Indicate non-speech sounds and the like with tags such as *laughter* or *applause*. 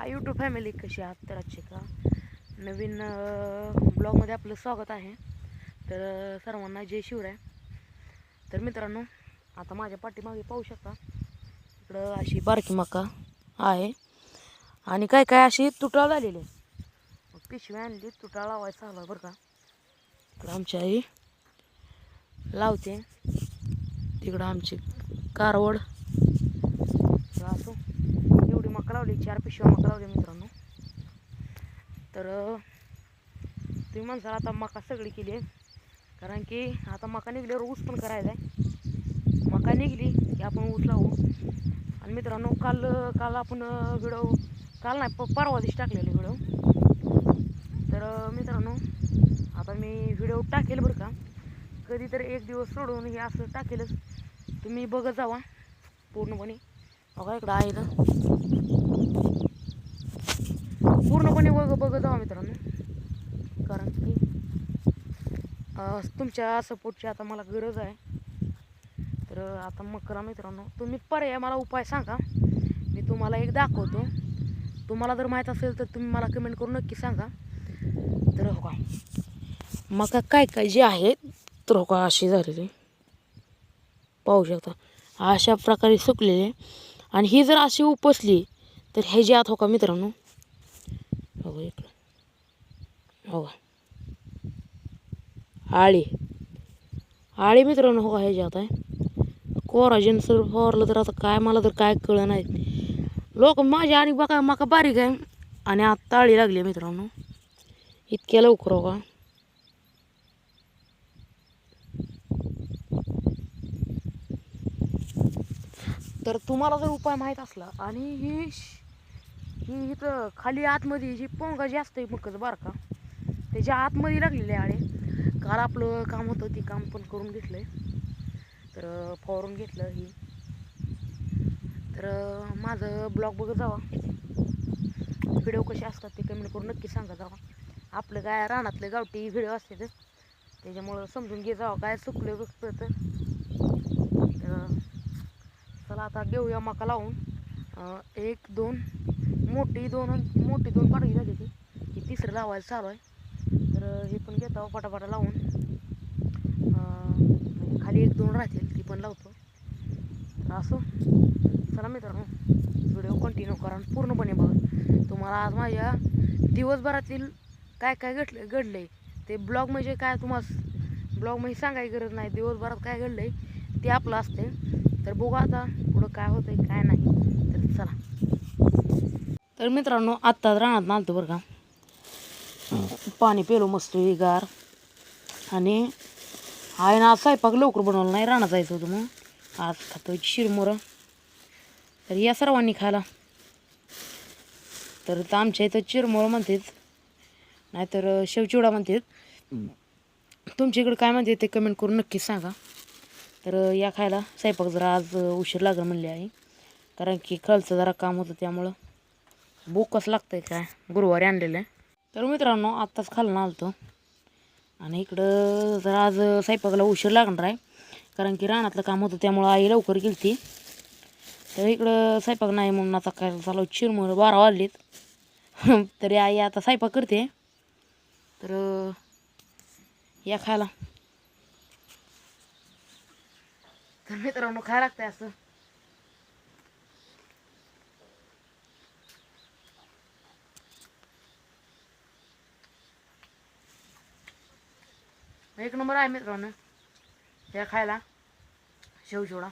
हा YouTube family कशी आहात तर आजचे का? नवीन ब्लॉगमध्ये आपलं स्वागत आहे. तर सर्वांना जय शिवराय. तर मित्रांनो आता माझ्या पाठीमागे पाहू शकता इकडं अशी बारकी मका आहे. आणि काय काय अशी तुटाळ झालेली आहे. मग पिशवी आणली तुटाळ लावायचा आला बरं का. इकडं आमची आई लावते. तिकडं आमची कारवड. तर असो लावली चार पिशव्या मका मित्रांनो. तर तुम्ही म्हणसाल आता मका सगळी केली आहे. कारण की आता मका निघल्यावर ऊस पण करायचा आहे. मका निघली की आपण ऊस लावू. आणि मित्रांनो काल काल आपण व्हिडिओ काल नाही प परवा दिवशी टाकलेले व्हिडिओ. तर मित्रांनो आता मी व्हिडिओ टाकेल बरं का. कधीतरी एक दिवस सोडून हे असं टाकेलच. तुम्ही बघत जावा पूर्णपणे. बघा इकडं आहे ना. पूर्णपणे बघ बघत आहो मित्रांनो. कारण की तुमच्या सपोर्टची आता मला गरज आहे. तर आता मग करा मित्रांनो. तुम्ही पर्याय मला उपाय सांगा. मी तुम्हाला एक दाखवतो. तुम्हाला जर माहीत असेल तर तुम्ही मला कमेंट करून नक्की सांगा. तर हो का? मका काय काय जे आहे तर हो का अशी झालेली. पाहू शकता. अशा प्रकारे सुकलेले. आणि ही जर अशी उपसली तर हे जे आत हो का मित्रांनो? हो इकडं. हो. का आळी. आळी मित्रांनो हो का हे जे आता आहे? कोराजेन सर फवारलं तर आता काय मला तर काय कळलं नाही. लोक माझ्या आणि बघा मका बारीक आहे. आणि आत्ता आळी लागली मित्रांनो. इतक्या लवकर हो का? तर तुम्हाला जर उपाय माहीत असला आणि ही श- ही इथं खाली आतमध्ये जी पोंगा जी आहे मकच बरं का त्याच्या आतमध्ये लागलेले आळे काल आपलं काम होतं ते काम पण करून घेतलं आहे तर फवारून घेतलं ही. तर माझं ब्लॉग बघत जावा. व्हिडिओ कसे असतात ते कमेंट करून नक्की सांगा जावा. आपलं काय रानातले गावठी व्हिडिओ असते तर त्याच्यामुळं समजून घे जावं काय चुकलं बघतं तर. चला आता घेऊया मका लावून. एक दोन मोठी दोन मोठी दोन पाडवी झाली ती ही तिसरं लावायला चालू आहे. तर हे पण घेतो पटापटा लावून. खाली एक दोन राहतील ती पण लावतो. तर असो. चला मित्रांनो व्हिडिओ कंटिन्यू करा आणि पूर्णपणे बघा. तुम्हाला आज माझ्या दिवसभरातील काय काय घडलं घडलं आहे ते ब्लॉग म्हणजे काय तुम्हाला ब्लॉग म्हणजे सांगायची गरज नाही. दिवसभरात काय घडलं आहे ते आपलं असते तर बघू आता पुढं काय होतं आहे काय नाही. तर चला. तर मित्रांनो आत्ताच रानात आलतो बरं का. पाणी पेलो मस्त गार आणि आहे ना आज स्वयंपाक लवकर बनवलं नाही रानात जायचं होतं मग आज खातो शिरमोरं तर या सर्वांनी खायला. तर आमच्या इथं चिरमोरं म्हणतात. नाहीतर शेवचिवडा म्हणतात. तुमच्या इकडं काय म्हणते ते कमेंट करून नक्कीच सांगा. तर या खायला स्वयंपाक जरा आज उशीर लागेल म्हणले आहे कारण की खालचं जरा काम होतं त्यामुळं. बोकच लागतं आहे काय? गुरुवारी आणलेलं आहे. तर मित्रांनो आत्ताच खालून आलतो. आणि इकडं जरा आज स्वयंपाकाला उशीर लागणार आहे. कारण की रानातलं काम होतं त्यामुळं आई लवकर गेली तर इकडं स्वयंपाक नाही म्हणून आता काय चालू चिरमुळं बारा वाजलीत. *laughs* तरी आई आता स्वयंपाक करते. तर या खायला. तर मित्रांनो खाय लागतंय असं. एक नंबर आहे मित्रांनो या खायला. शेवचिवडा